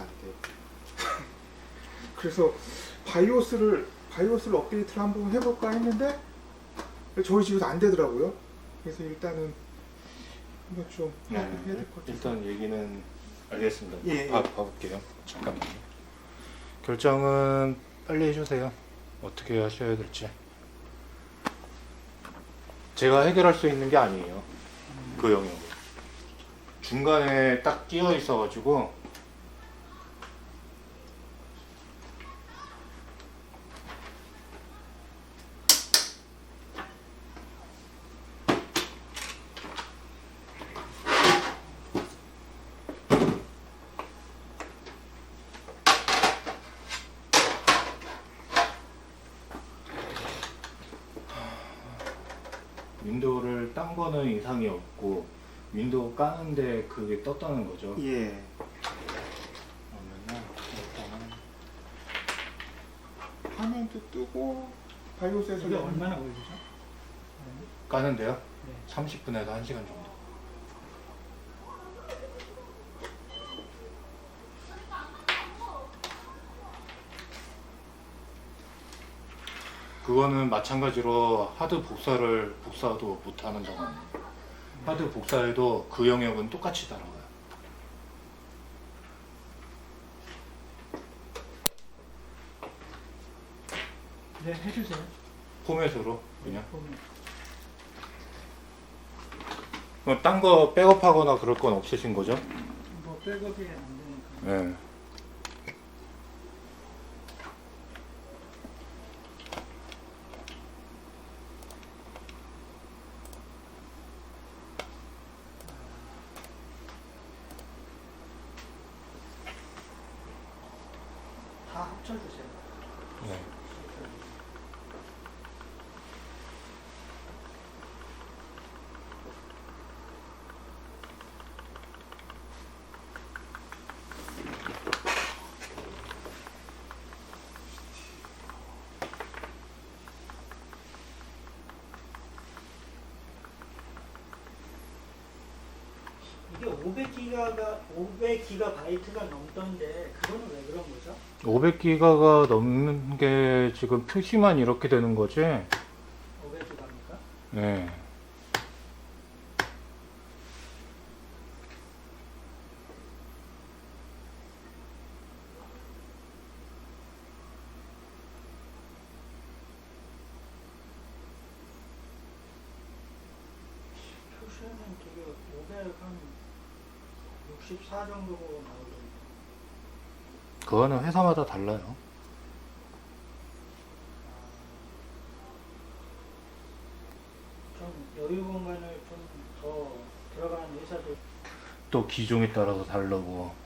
안 돼요. 그래서 바이오스를 바이오스를 업데이트를 한번 해볼까 했는데 저희 집에서 안 되더라고요. 그래서 일단은 한번 좀 해야, 해야 될 것 같아요. 네. 일단 얘기는 알겠습니다. 예, 예. 봐, 봐볼게요. 잠깐만요. 결정은 빨리 해주세요. 어떻게 하셔야 될지. 제가 해결할 수 있는 게 아니에요. 그 영역은. 중간에 딱 끼어 있어가지고 윈도우를 딴 거는 이상이 없고 윈도우 까는데 그게 떴다는 거죠. 예. 그러면은 일단은 화면도 뜨고 바이오스에서 이게 얼마나 걸리죠? 까는데요. 네. 30분에서 1시간 정도. 그거는 마찬가지로 하드 복사를 복사도 못 하는 상황이에요. 하드 복사해도 그 영역은 똑같이 따라와요. 네, 해주세요. 포맷으로 그냥. 그럼 딴 거 백업하거나 그럴 건 없으신 거죠? 뭐 백업이 안 되니까. 네. 다 합쳐주세요. 네. 이게 500기가가 500기가바이트가 넘던데 그거는 왜 그런 거죠? 500기가가 넘는 게 지금 표시만 이렇게 되는 거지? 500기가입니까? 네. 표시는 되게 500한 64 정도고 나오던데. 그거는 회사마다 달라요. 좀 여유 공간을 좀 더 들어가는 회사들 또 기종에 따라서 다르고.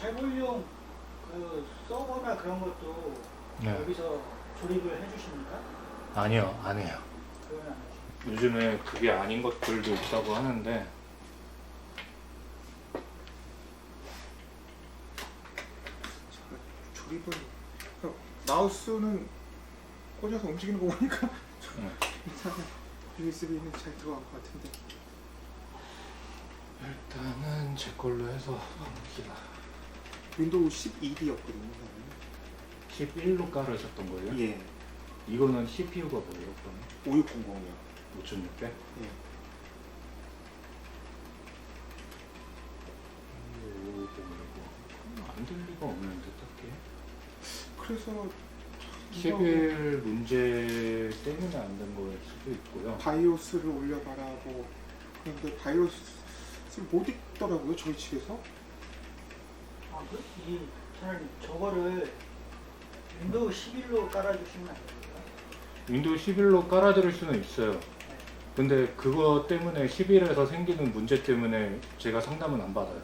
재벌용 그 서버나 그런 것도 네. 여기서 조립을 해주십니까? 아니요, 안 해요. 그건 안 하시고. 요즘에 그게 아닌 것들도 있다고 하는데, 그러니까 마우스는 꽂아서 움직이는 거 보니까 네. 괜찮아요. USB는 잘 들어간 것 같은데. 일단은 제 걸로 해서 봅시다. 윈도우 11이었거든요. 11로 깔으셨던 거예요? 예. 이거는 CPU가 뭐예요, 그러면? 5600이요. 5600? 예. 안될 리가 없는데, 딱히. 그래서 11 문제 때문에 안 된 거일 수도 있고요. 바이오스를 올려봐라고 그런데 바이오스를 못 읽더라고요 저희 집에서 아, 그, 이, 저거를 윈도우 11로 깔아주시면 안 됩니까? 윈도우 11로 깔아드릴 수는 있어요. 근데 그거 때문에 11에서 생기는 문제 때문에 제가 상담은 안 받아요.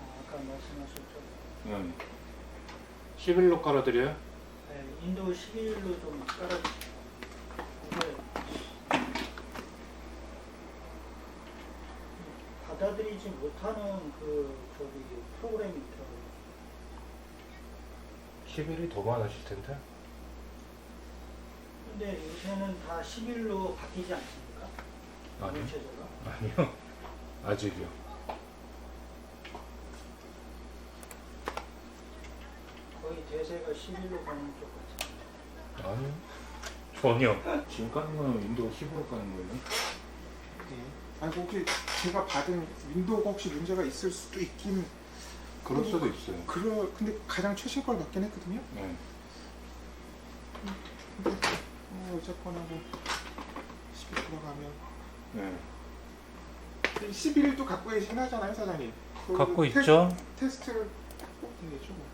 아, 아까 말씀하셨죠. 응. 11로 깔아드려요? 네, 윈도우 11로 좀 깔아주세요. 받아들이지 못하는 그 저기 프로그램이 있더라고요. 11이 더 많으실 텐데. 근데 요새는 다 11로 바뀌지 않습니까? 아니요. 문체제가. 아니요. 아직이요. 거의 대세가 11로 가는 쪽 같아요. 아니요. 전혀. 지금 까는 거는 윈도우 10으로 까는 거예요. 네. 아니 혹시 제가 받은 윈도우가 혹시 문제가 있을 수도 있긴 그럴 수도 있어요. 그러 근데 가장 최신 걸 받긴 했거든요. 네. 근데 어, 어쨌거나 뭐 10일 들어가면 네. 11도 갖고 계신 하잖아요 사장님. 그 갖고 테스- 있죠. 테스트를 딱 뽑으면 되죠. 뭐.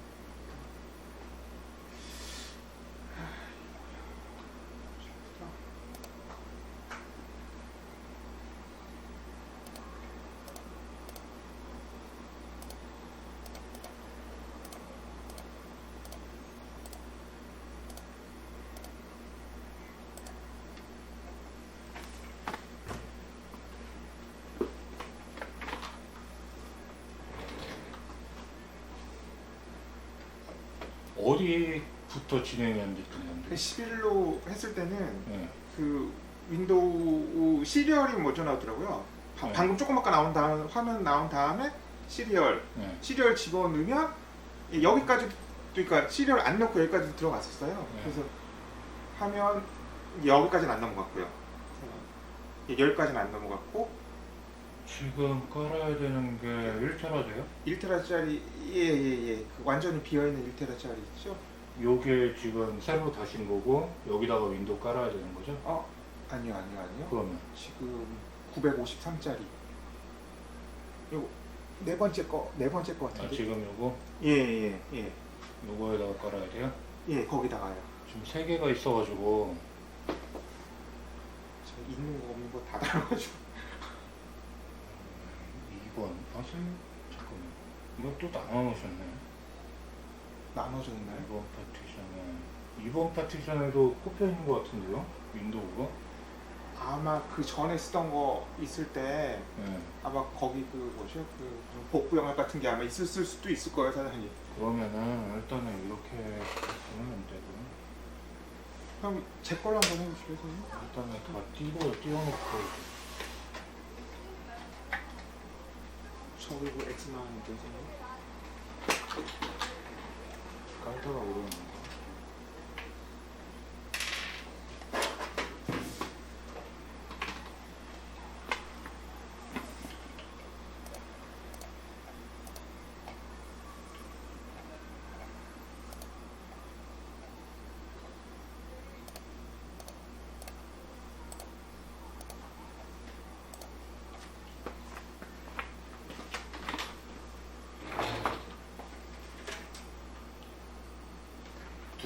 어디부터 진행했는지 그 궁금한데. 11로 했을 때는 네. 그 윈도우 시리얼이 먼저 나오더라고요. 바- 네. 방금 조금 아까 나온 다음 화면 나온 다음에 시리얼 네. 시리얼 집어넣으면 여기까지 그러니까 시리얼 안 넣고 여기까지 들어갔었어요. 네. 그래서 하면 여기까지는 안 넘어갔고요. 예, 여기까지는 안 넘어갔고 지금 깔아야 되는 게 1테라세요? 1테라짜리 예예예 그 완전히 비어 있는 1테라짜리 있죠? 요게 지금 새로 다신 거고 여기다가 윈도우 깔아야 되는 거죠? 어 아니요 아니요 아니요. 그러면 지금 953짜리. 요네 번째 거네 번째 거 아, 같은데. 지금 요거 예예예 예, 예. 요거에다가 깔아야 돼요? 예, 거기다가요. 지금 세 개가 있어가지고 저 있는 거 없는 거 다 달아가지고. 2번 아 쌤? 잠깐만 이거 또 나눠놓으셨네 나눠져 있나요? 2번 파티션에 2번 파티션에도 꼽혀 있는 것 같은데요? 윈도우가? 아마 그 전에 쓰던 거 있을 때 네. 아마 거기 그 뭐죠 그 복구 영역 같은 게 아마 있었을 수도 있을 거예요 사장님. 그러면은 일단은 이렇게 보면 안 되고 그럼 제 걸로 한번 해보실래요? 일단은 다 띄고 띄워놓고 저기 그 X 나왔는데 선생님. 깔다가 오르는 거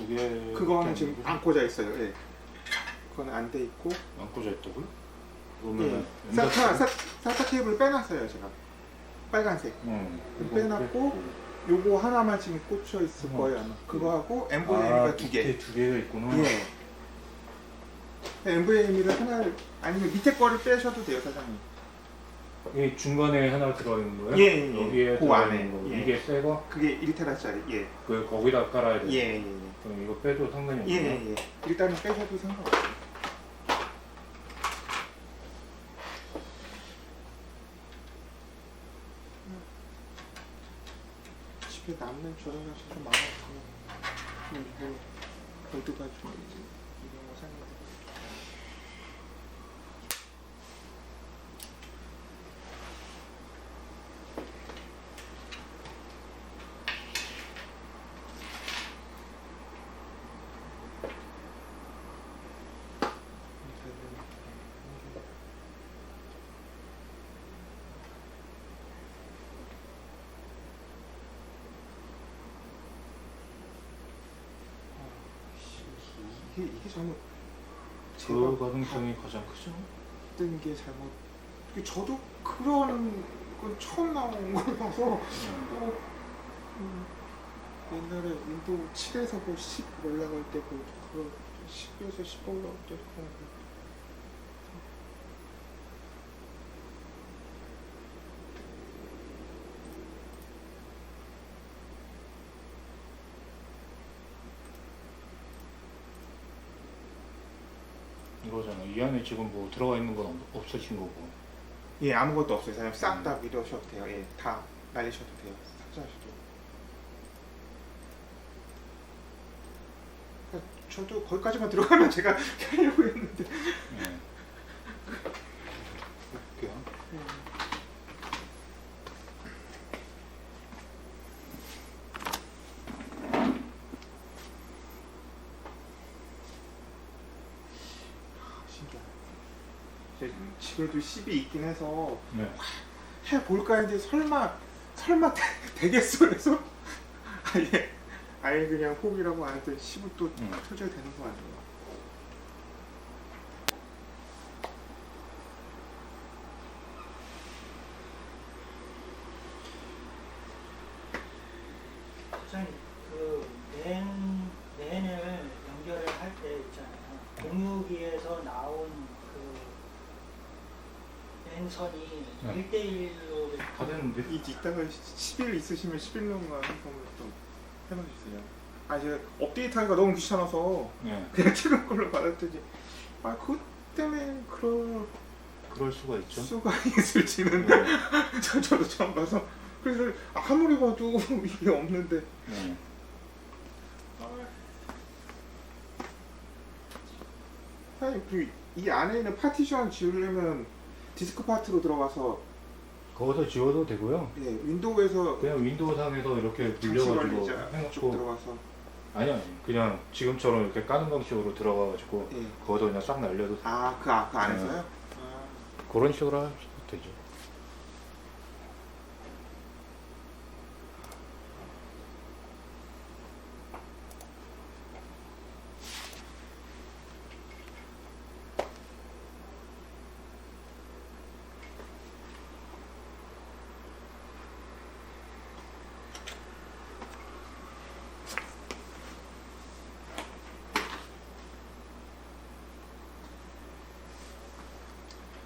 두 개. 그거는 지금 안 꽂아 있어요. 예. 그건 안 돼 있고. 안 꽂아 있다고요? 예. 그러면 사타 사, 사타 케이블 빼놨어요 제가. 빨간색. 응. 빼놨고 요거 하나만 지금 꽂혀 있을 어. 거예요 아마. 그거하고 MVM이가 아, 두 개. 두 개가 있구나. 예. MVM이를 하나를 아니면 밑에 거를 빼셔도 돼요 사장님. 이 중간에 하나 들어있는 거예요? 예, 예, 예. 여기에 그 들어있는 안에, 거. 예. 이게 새 거? 그게 1테라짜리. 예. 그 거기다 깔아야 돼. 예, 예, 예. 그럼 이거 빼도 상관이 없나? 예, 예, 예. 일단은 빼셔도 상관없어요. 집에 남는 조명이 좀 많아서 이거 보드가 좀 이제 이런 거 거. 이게 이게 잘못 그 제가 가능성이 가장 크죠? 받은 게 잘못. 그 저도 그런 건 처음 나온 거라서 음. 또 음, 옛날에 윈도우 7에서 뭐10 올라갈 때그 그 10에서 10 올라갈 때 그런 거. 거잖아. 이 안에 지금 뭐 들어가 있는 건 없- 없으신 거고. 예, 아무것도 없어요. 사장님 싹 다 밀으셔도 돼요. 예, 다 날리셔도 돼요. 삭제하셔도. 그러니까 저도 거기까지만 들어가면 제가 하려고 했는데. 네. 볼게요. 신기하다. 제 집에도 10이 있긴 해서 네. 해볼까 했는데 설마 설마 되, 되겠어 그래서 아예 아예 그냥 포기라고 안 했더니 10은 또 음. 터져야 되는 거 아니에요? 사장님 그 랜, 랜을 연결을 할 때 있잖아요. 공유기에서 나온 그 랜선이 네. 1대1로 다 됐는데? 이 이따가 10일 있으시면 11년간 한번 좀 해놓으세요. 아 제가 업데이트하기가 너무 귀찮아서 네. 그냥 찍은 걸로 받았더니 아 그것 때문에 그럴 그럴 수가 있죠. 수가 있을지는 네. 저- 저도 처음 봐서 그래서 아무리 봐도 이게 없는데 네. 사장님 그이 안에 있는 파티션 지우려면 디스크 파트로 들어가서 거기서 지워도 되고요. 예, 윈도우에서 그냥 윈도우 상에서 이렇게 장치 물려가지고 관리자 쭉 해놓고 들어가서 아니 아니 그냥 지금처럼 이렇게 까는 방식으로 들어가가지고 예. 거기서 그냥 싹 날려도 아, 그, 아, 그 안에서요? 네. 아, 그런 식으로 하셔도 되죠.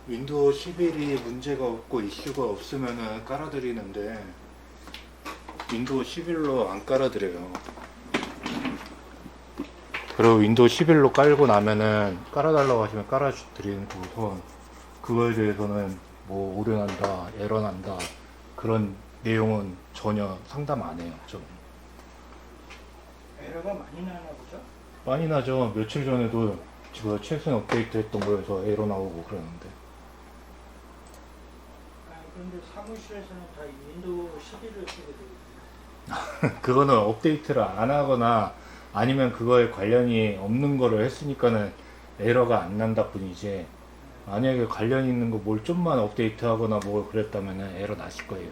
윈도우 11이 문제가 없고 이슈가 없으면은 깔아드리는데 윈도우 11로 안 깔아드려요. 그리고 윈도우 11로 깔고 나면은 깔아달라고 하시면 깔아드리는 거고서 그거에 대해서는 뭐 오류 난다, 에러 난다 그런 내용은 전혀 상담 안 해요. 좀 에러가 많이 나나 보죠? 많이 나죠. 며칠 전에도 지금 최근 업데이트 했던 거에서 에러 나오고 그러는데 그런데 사무실에서는 다 윈도우 11을 쓰게 되거든요. 그거는 업데이트를 안 하거나 아니면 그거에 관련이 없는 거를 했으니까는 에러가 안 난다 뿐이지 만약에 관련 있는 거 뭘 좀만 업데이트 하거나 뭘 그랬다면 에러 나실 거예요